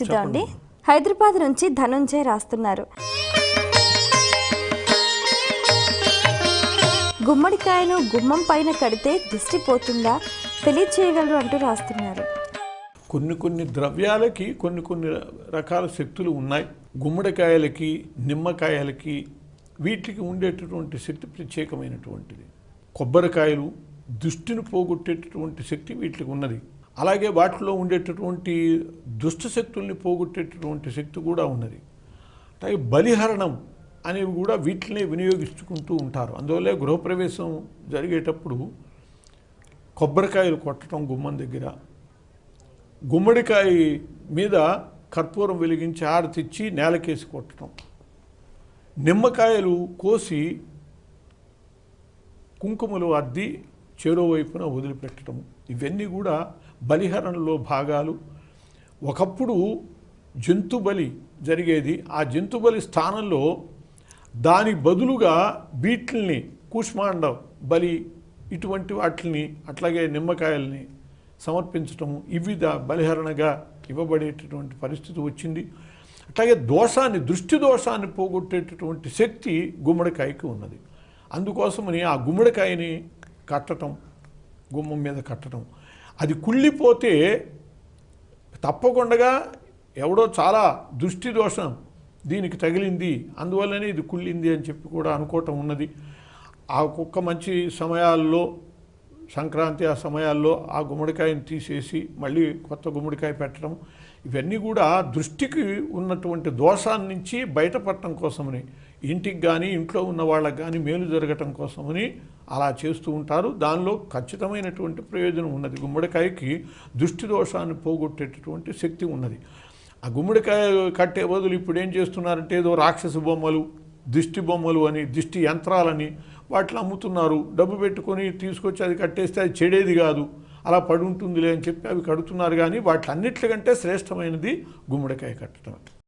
చూద్దామండి హైదరాబాద్ నుంచి ధనుంజయ్ రాస్తున్నారు. గుమ్మడికాయను గుమ్మం పైన కడితే దిష్టి పోతుందా? తెలియచేయగలరు అంటూ రాస్తున్నారు. కొన్ని కొన్ని ద్రవ్యాలకి కొన్ని కొన్ని రకాల శక్తులు ఉన్నాయి. గుమ్మడికాయలకి నిమ్మకాయలకి వీటికి ఉండేటటువంటి శక్తి ప్రత్యేకమైనటువంటిది. కొబ్బరికాయలు దుష్టిని పోగొట్టేటటువంటి శక్తి వీటికి ఉన్నది. అలాగే వాటిలో ఉండేటటువంటి దుష్ట శక్తుల్ని పోగొట్టేటటువంటి శక్తి కూడా ఉన్నది. అలాగే బలిహరణం అనేవి కూడా వీటిని వినియోగించుకుంటూ ఉంటారు. అందువల్ల గృహప్రవేశం జరిగేటప్పుడు కొబ్బరికాయలు కొట్టడం గుమ్మం దగ్గర గుమ్మడికాయ మీద కర్పూరం వెలిగించి ఆరతిచ్చి నేలకేసి కొట్టడం నిమ్మకాయలు కోసి కుంకుమలు అద్ది చెరో వైపున వదిలిపెట్టడం. ఇవన్నీ కూడా బలిహరణలో భాగాలు. ఒకప్పుడు జంతు బలి జరిగేది. ఆ జంతు బలి స్థానంలో దాని బదులుగా బీట్లని కూష్మాండం బలి ఇటువంటి వాటిని అట్లాగే నిమ్మకాయల్ని సమర్పించటము ఇవి దా బలిహరణగా ఇవ్వబడేటటువంటి పరిస్థితి వచ్చింది. అట్లాగే దోషాన్ని దృష్టి దోషాన్ని పోగొట్టేటటువంటి శక్తి గుమ్మడికాయకి ఉన్నది. అందుకోసమని ఆ గుమ్మడికాయని కట్టడం గుమ్మం మీద కట్టడం అది కుళ్ళిపోతే తప్పకుండా ఎవడో చాలా దృష్టి దోషం దీనికి తగిలింది అందువల్లనే ఇది కుళ్ళింది అని చెప్పి కూడా అనుకోవటం ఉన్నది. ఆ కుక్క మంచి సమయాల్లో సంక్రాంతి ఆ సమయాల్లో ఆ గుమ్మడికాయని తీసేసి మళ్ళీ కొత్త గుమ్మడికాయ పెట్టడం ఇవన్నీ కూడా దృష్టికి ఉన్నటువంటి దోషాన్ని నుంచి బయటపడటం కోసమని ఇంటికి కానీ ఇంట్లో ఉన్న వాళ్ళకి కానీ మేలు జరగటం కోసమని అలా చేస్తూ ఉంటారు. దానిలో ఖచ్చితమైనటువంటి ప్రయోజనం ఉన్నది. గుమ్మడికాయకి దృష్టి దోషాన్ని పోగొట్టేటటువంటి శక్తి ఉన్నది. ఆ గుమ్మడికాయ కట్టే బదులు ఇప్పుడు ఏం చేస్తున్నారంటే ఏదో రాక్షస బొమ్మలు దిష్టి బొమ్మలు అని దిష్టి యంత్రాలని వాటిని అమ్ముతున్నారు. డబ్బు పెట్టుకొని తీసుకొచ్చి అది కట్టేస్తే అది చెడేది కాదు. అలా పడి ఉంటుందిలే అని చెప్పి అవి కడుతున్నారు కానీ వాటి వాటిలన్నిటికంటే శ్రేష్టమైనది గుమ్మడికాయ కట్టడం